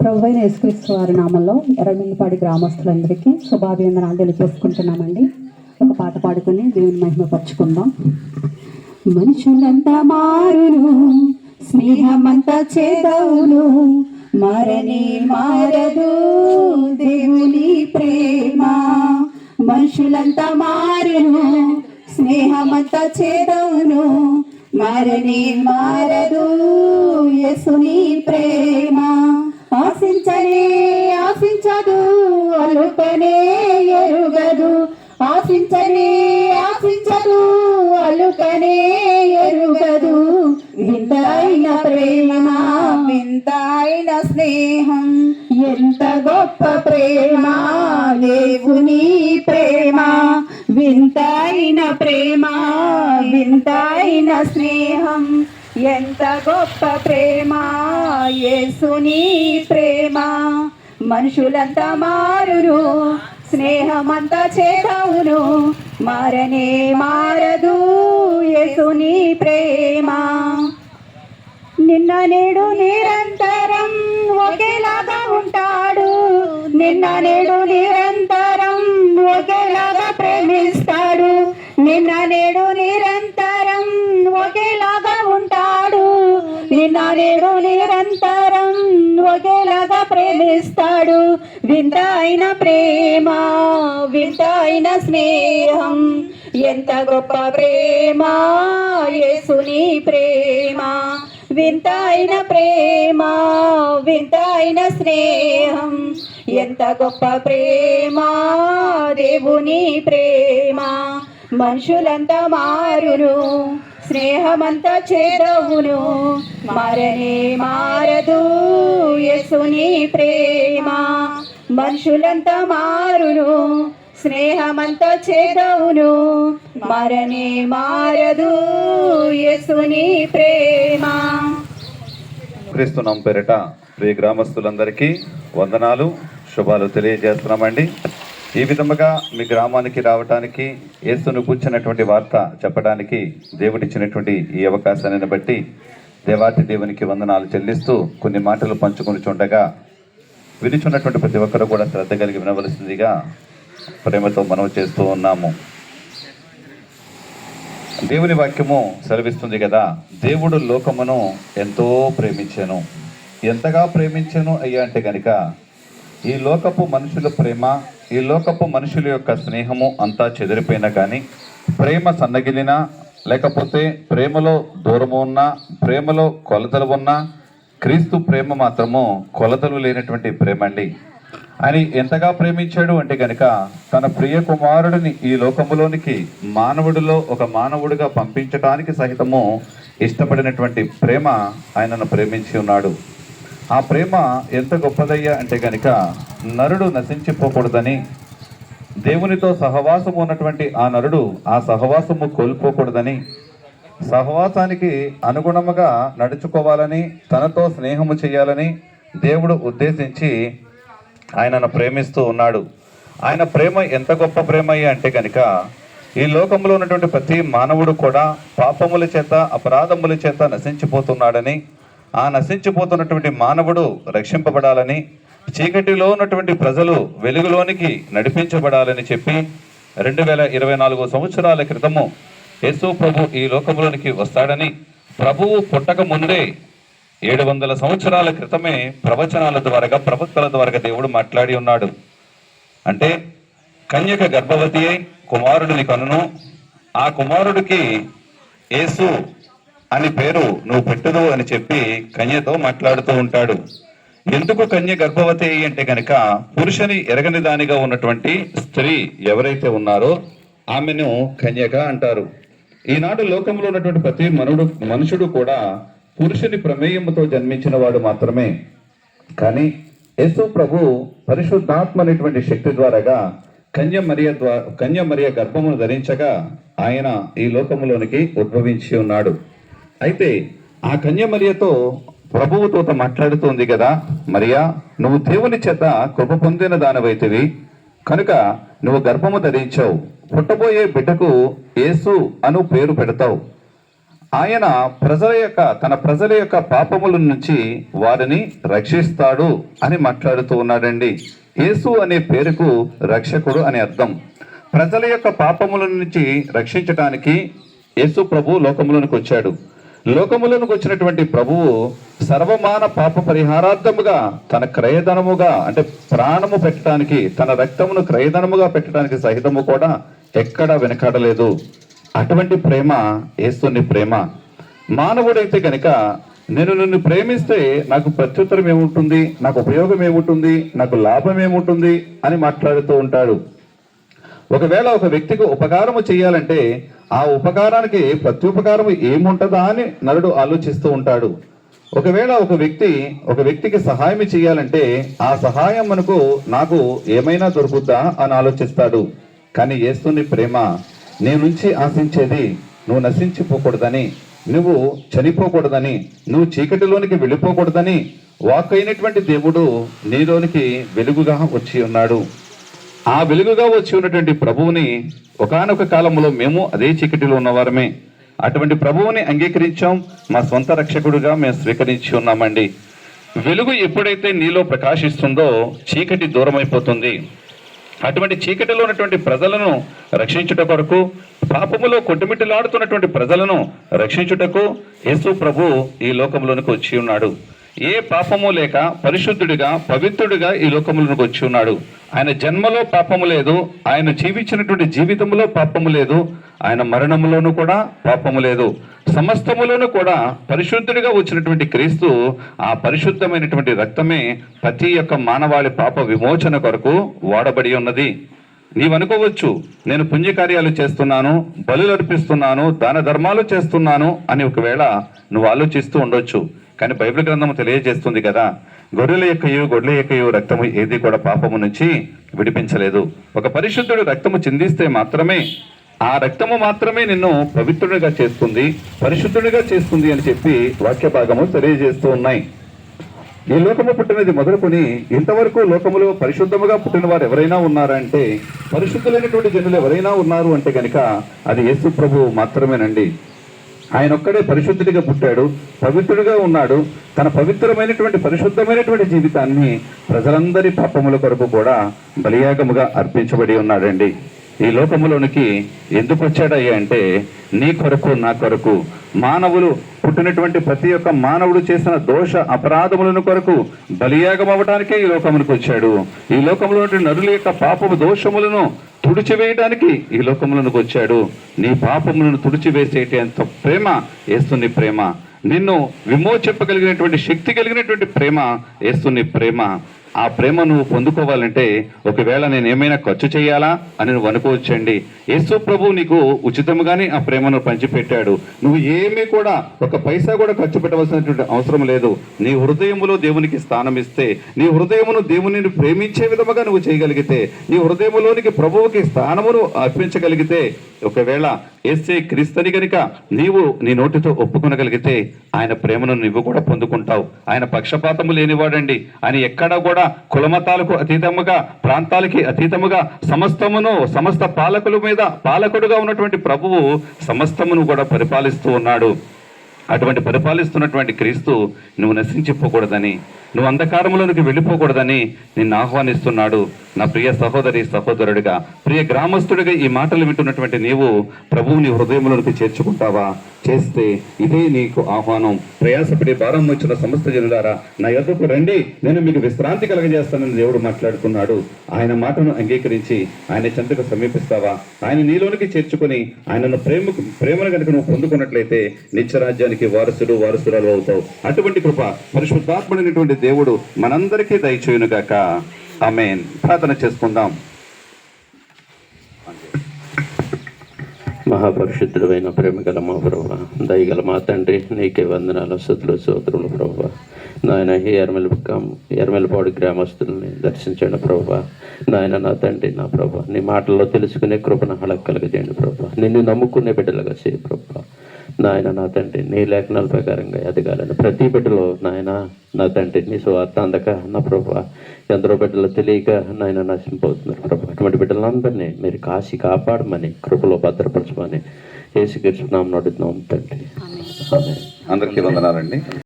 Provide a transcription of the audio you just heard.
ప్రభువైన అయిన యేసుక్రీస్తు వారి నామంలో ఎర్రమిల్లిపాడి గ్రామస్తులందరికీ శుభాభివందనాలు తెలియజేసుకుంటున్నామండి ఒక పాట పాడుకుని దేవుని మహిమపరుచుకుందాం మనుషులంతా మారును స్నేహమంతా చేదవును మరణి మారదు దేవుని ప్రేమ. మనుషులంతా మారును స్నేహమంతా చేదవును మరణి మారదు యేసుని ప్రేమ. ఆశించదు అలుకనే ఎరుగదు. వింతైన ప్రేమ వింతైన స్నేహం. ఎంత గొప్ప ప్రేమ దేవుని ప్రేమ. వింతైన ప్రేమ వింతైన స్నేహం. ఎంత గొప్ప ప్రేమ యేసుని ప్రేమ. మనుషులంతా మారురు. స్నేహమంతా చేదవును మారనే మారదు యేసుని ప్రేమ. నిన్న నేడు నిరంతరం ఒకేలాగా ఉంటాడు. నిన్న నేడు నిరంతరం ఒకేలాగా ప్రేమిస్తాడు. నిన్న నేడు నిరంతరం ఒకేలాగా ఉంటాడు. నిన్న నేడు నిరంతరం ఒకేలాగా ప్రేమిస్తాడు. వింత అయిన ప్రేమ వింత అయిన స్నేహం. ఎంత గొప్ప ప్రేమ యేసుని ప్రేమ. వింత అయిన ప్రేమ వింత అయిన స్నేహం. ఎంత గొప్ప ప్రేమ దేవుని ప్రేమ. మనుషులంతా మారును స్నేహమంతా చేరవును. మారనే మారదు యేసుని ప్రేమ. మనుషులంతా మారును స్నేహమంతా చేదవును మరణే మారదు యేసుని ప్రేమ. క్రీస్తునాం పేరిట ప్రియ గ్రామస్తులందరికీ వందనాలు శుభాలు తెలియజేస్తున్నామండి. ఈ విధముగా మీ గ్రామానికి రావటానికి యేసును కూర్చున్నటువంటి వార్త చెప్పడానికి దేవుడిచ్చినటువంటి ఈ అవకాశాన్ని బట్టి దేవాతి దేవునికి వందనాలు చెల్లిస్తూ కొన్ని మాటలు పంచుకుని చూడగా వినిచున్నటువంటి ప్రతి ఒక్కరు కూడా శ్రద్ధ కలిగి వినవలసిందిగా ప్రేమతో మనం చేస్తూ ఉన్నాము. దేవుని వాక్యము సెలవిస్తుంది కదా దేవుడు లోకమును ఎంతో ప్రేమించాను. ఎంతగా ప్రేమించాను అయ్యా అంటే కనుక ఈ లోకపు మనుషుల ప్రేమ ఈ లోకపు మనుషుల యొక్క స్నేహము అంతా చెదిరిపోయినా కానీ ప్రేమ సన్నగిలినా లేకపోతే ప్రేమలో దూరము ఉన్నా ప్రేమలో కొలతలు ఉన్నా క్రీస్తు ప్రేమ మాత్రము కొలతలు లేనటువంటి ప్రేమ అండి. ఆయన ఎంతగా ప్రేమించాడు అంటే కనుక తన ప్రియ కుమారుడిని ఈ లోకములోనికి మానవుడిలో ఒక మానవుడిగా పంపించటానికి సహితము ఇష్టపడినటువంటి ప్రేమ ఆయనను ప్రేమించి ఉన్నాడు. ఆ ప్రేమ ఎంత గొప్పదయ్యా అంటే కనుక నరుడు నశించిపోకూడదని దేవునితో సహవాసము ఉన్నటువంటి ఆ నరుడు ఆ సహవాసము కోల్పోకూడదని సహవాసానికి అనుగుణముగా నడుచుకోవాలని తనతో స్నేహము చేయాలని దేవుడు ఉద్దేశించి ఆయనను ప్రేమిస్తూ ఉన్నాడు. ఆయన ప్రేమ ఎంత గొప్ప ప్రేమ అంటే కనుక ఈ లోకంలో ఉన్నటువంటి ప్రతి మానవుడు కూడా పాపముల చేత అపరాధముల చేత నశించిపోతున్నాడని ఆ నశించిపోతున్నటువంటి మానవుడు రక్షింపబడాలని చీకటిలో ఉన్నటువంటి ప్రజలు వెలుగులోనికి నడిపించబడాలని చెప్పి రెండు వేల ఇరవై నాలుగు సంవత్సరాల క్రితము యేసు ప్రభు ఈ లోకంలోనికి వస్తాడని ప్రభువు పుట్టక ముందే ఏడు వందల సంవత్సరాల క్రితమే ప్రవచనాల ద్వారా ప్రవక్తల ద్వారా దేవుడు మాట్లాడి ఉన్నాడు. అంటే కన్యక గర్భవతి అయి కుమారుడిని కనును. ఆ కుమారుడికి యేసు అని పేరు నువ్వు పెట్టదు అని చెప్పి కన్యతో మాట్లాడుతూ ఉంటాడు. ఎందుకు కన్య గర్భవతి అయి అంటే కనుక పురుషుని ఎరగని దానిగా ఉన్నటువంటి స్త్రీ ఎవరైతే ఉన్నారో ఆమెను కన్యక అంటారు. ఈనాడు లోకంలో ఉన్నటువంటి ప్రతి మనుడు మనుషుడు కూడా పురుషుని ప్రమేయముతో జన్మించిన వాడు మాత్రమే. కానీ యేసు ప్రభు పరిశుద్ధాత్మ అనేటువంటి శక్తి ద్వారాగా కన్య మరియ ద్వారా కన్య మరియ గర్భమును ధరించగా ఆయన ఈ లోకములోనికి ఉద్భవించి ఉన్నాడు. అయితే ఆ కన్య మరియతో ప్రభువుతో మాట్లాడుతోంది కదా మరియా నువ్వు దేవుని చేత కృప పొందిన దానవైతివి. కనుక నువ్వు గర్భము ధరించావు. పుట్టబోయే బిడ్డకు యేసు అను పేరు పెడతావు. ఆయన ప్రజల యొక్క తన ప్రజల యొక్క పాపముల నుంచి వారిని రక్షిస్తాడు అని మాట్లాడుతూ ఉన్నాడండి. యేసు అనే పేరుకు రక్షకుడు అని అర్థం. ప్రజల యొక్క పాపముల నుంచి రక్షించటానికి యేసు ప్రభు లోకములోనికి వచ్చాడు. లోకములోనికి వచ్చినటువంటి ప్రభువు సర్వమాన పాప పరిహారార్థముగా తన క్రయధనముగా అంటే ప్రాణము పెట్టడానికి తన రక్తమును క్రయధనముగా పెట్టడానికి సహితము కూడా ఎక్కడా వెనకాడలేదు. అటువంటి ప్రేమ యేసుని ప్రేమ. మానవుడైతే కనుక నేను నిన్ను ప్రేమిస్తే నాకు ప్రత్యుత్తరం ఏముంటుంది? నాకు ఉపయోగం ఏముంటుంది? నాకు లాభం ఏముంటుంది? అని మాట్లాడుతూ ఉంటాడు. ఒకవేళ ఒక వ్యక్తికి ఉపకారము చేయాలంటే ఆ ఉపకారానికి ప్రత్యుపకారం ఏముంటుందా అని నరుడు ఆలోచిస్తూ ఉంటాడు. ఒకవేళ ఒక వ్యక్తి ఒక వ్యక్తికి సహాయం చేయాలంటే ఆ సహాయం మనకు నాకు ఏమైనా దొరుకుద్దా అని ఆలోచిస్తాడు. కానీ ఏస్తుంది ప్రేమ నీ నుంచి ఆశించేది నువ్వు నశించిపోకూడదని నువ్వు చనిపోకూడదని నువ్వు చీకటిలోనికి వెళ్ళిపోకూడదని వాక్ అయినటువంటి దేవుడు నీలోనికి వెలుగుగా వచ్చి ఉన్నాడు. ఆ వెలుగుగా వచ్చి ఉన్నటువంటి ప్రభువుని ఒకానొక కాలంలో మేము అదే చీకటిలో ఉన్నవారమే. అటువంటి ప్రభువుని అంగీకరించాం. మా సొంత రక్షకుడుగా మేము స్వీకరించి ఉన్నామండి. వెలుగు ఎప్పుడైతే నీలో ప్రకాశిస్తుందో చీకటి దూరమైపోతుంది. అటువంటి చీకటిలో ఉన్నటువంటి ప్రజలను రక్షించుట కొరకు పాపములో కొట్టుమిట్టలాడుతున్నటువంటి ప్రజలను రక్షించుటకు యేసు ప్రభు ఈ లోకంలోనికి వచ్చి ఉన్నాడు. ఏ పాపము లేక పరిశుద్ధుడిగా పవిత్రుడిగా ఈ లోకములకు వచ్చి ఉన్నాడు. ఆయన జన్మలో పాపము లేదు ఆయన జీవించినటువంటి జీవితంలో పాపము లేదు ఆయన మరణములోనూ కూడా పాపము లేదు. సమస్తములోనూ కూడా పరిశుద్ధుడిగా వచ్చినటువంటి క్రీస్తు ఆ పరిశుద్ధమైనటువంటి రక్తమే ప్రతి యొక్క మానవాళి పాప విమోచన కొరకు వాడబడి ఉన్నది. నీవనుకోవచ్చు నేను పుణ్యకార్యాలు చేస్తున్నాను బలులు అర్పిస్తున్నాను దాన ధర్మాలు చేస్తున్నాను అని ఒకవేళ నువ్వు ఆలోచిస్తూ ఉండొచ్చు. కానీ బైబిల్ గ్రంథం తెలియజేస్తుంది కదా గొర్రెల యొక్కయు గొడ్ల యొక్కయు రక్తము ఏది కూడా పాపము నుంచి విడిపించలేదు. ఒక పరిశుద్ధుడు రక్తము చిందిస్తే మాత్రమే ఆ రక్తము మాత్రమే నిన్ను పవిత్రుడిగా చేస్తుంది పరిశుద్ధుడిగా చేస్తుంది అని చెప్పి వాక్య భాగము తెలియజేస్తూ ఉన్నాయి. ఈ లోకము పుట్టినది మొదలుకొని ఇంతవరకు లోకములో పరిశుద్ధముగా పుట్టిన వారు ఎవరైనా ఉన్నారంటే పరిశుద్ధులైనటువంటి జనులు ఎవరైనా ఉన్నారు అంటే కనుక అది యేసు ప్రభు మాత్రమేనండి. ఆయన ఒక్కడే పరిశుద్ధుడిగా పుట్టాడు పవిత్రుడిగా ఉన్నాడు తన పవిత్రమైనటువంటి పరిశుద్ధమైనటువంటి జీవితాన్ని ప్రజలందరి పాపముల కొరకు కూడా బలియాగముగా అర్పించబడి ఉన్నాడండి. ఈ లోకములోనికి ఎందుకు వచ్చాడయ్యా అంటే నీ కొరకు నా కొరకు. మానవులు పుట్టినటువంటి ప్రతి ఒక్క మానవుడు చేసిన దోష అపరాధములను కొరకు బలియాగం అవ్వడానికే ఈ లోకమునికి వచ్చాడు. ఈ లోకంలో నరుల యొక్క పాపము దోషములను తుడిచివేయడానికి ఈ లోకములకు వచ్చాడు. నీ పాపములను తుడిచివేసేటంత ప్రేమ ఏస్తుని ప్రేమ. నిన్ను విమోచింపగలిగినటువంటి శక్తి కలిగినటువంటి ప్రేమ ఏస్తుని ప్రేమ. ఆ ప్రేమ నువ్వు పొందుకోవాలంటే ఒకవేళ నేను ఏమైనా ఖర్చు చేయాలా అని నువ్వు అనుకోవచ్చండి. యేసు ప్రభు నీకు ఉచితంగానే ఆ ప్రేమను పంచిపెట్టాడు. నువ్వు ఏమీ కూడా ఒక పైసా కూడా ఖర్చు పెట్టవలసినటువంటి అవసరం లేదు. నీ హృదయములో దేవునికి స్థానం ఇస్తే నీ హృదయమును దేవునిని ప్రేమించే విధముగా నువ్వు చేయగలిగితే నీ హృదయములోనికి ప్రభువుకి స్థానమును అర్పించగలిగితే ఒకవేళ ఏసే క్రీస్తుని గనుక నీవు నీ నోటితో ఒప్పుకొనగలిగితే ఆయన ప్రేమను నువ్వు కూడా పొందుకుంటావు. ఆయన పక్షపాతము లేనివాడండి. ఆయన ఎక్కడా కూడా కులమతాలకు అతీతముగా ప్రాంతాలకి అతీతముగా సమస్తమును సమస్త పాలకుల మీద పాలకుడుగా ఉన్నటువంటి ప్రభువు సమస్తమును కూడా పరిపాలిస్తూ ఉన్నాడు. అటువంటి పరిపాలిస్తున్నటువంటి క్రీస్తు నువ్వు నశించిపోకూడదని నువ్వు అంధకారములోనికి వెళ్ళిపోకూడదని నిన్ను ఆహ్వానిస్తున్నాడు. నా ప్రియ సహోదరి సహోదరుడిగా ప్రియ గ్రామస్తుడిగా ఈ మాటలు వింటున్నటువంటి నీవు ప్రభువుని హృదయంలోనికి చేర్చుకుంటావా? చేస్తే ఇదే నీకు ఆహ్వానం. ప్రయాసపడి భారం వచ్చిన సమస్త జనులారా నా యొక్కకు రండి. నేను మీకు విశ్రాంతి కలగజేస్తానని దేవుడు మాట్లాడుతున్నాడు ఆయన మాటను అంగీకరించి ఆయన చెంతకు సమీపిస్తావా? ఆయన నీలోనికి చేర్చుకొని ఆయనను ప్రేమ ప్రేమను కనుక నువ్వు పొందుకున్నట్లయితే దానికి వారసుడు వారసురాలు అవుతావు. అటువంటి కృప పరిశుద్ధాత్మడైనటువంటి దేవుడు మనందరికీ దయచేయునుగాక. ఆమెన్. ప్రార్థన చేసుకుందాం. మహాపరిశుద్ధుడమైన ప్రేమ గల మా ప్రభా దయగల మా తండ్రి నీకే వందనాలు సుతులు సోదరులు ప్రభా నాయన ఈ ఎర్మల ఎర్మలపాడు గ్రామస్తుల్ని దర్శించండి ప్రభా నాయన నా తండ్రి నా ప్రభా నీ మాటల్లో తెలుసుకునే కృపణ హళక్ కలగజేయండి ప్రభా నిన్ను నమ్ముకునే బిడ్డలుగా చేయ ప్రభా నాయన నా తండ్రి నీ లేఖనాల ప్రకారంగా ఎదగాలని ప్రతి బిడ్డలో నాయన నా తండ్రి నీ స్వార్థ అందక నా ప్రభా ఎందరో బిడ్డలు తెలియక నాయన నశింపోతున్నారు ప్రభా. అటువంటి బిడ్డలందరినీ మీరు కాసి కాపాడమని కృపలో భద్రపరచమని ఏసుకృష్ణనామం నడుతున్నాం తండ్రి. అందరికీ వందనాలండి.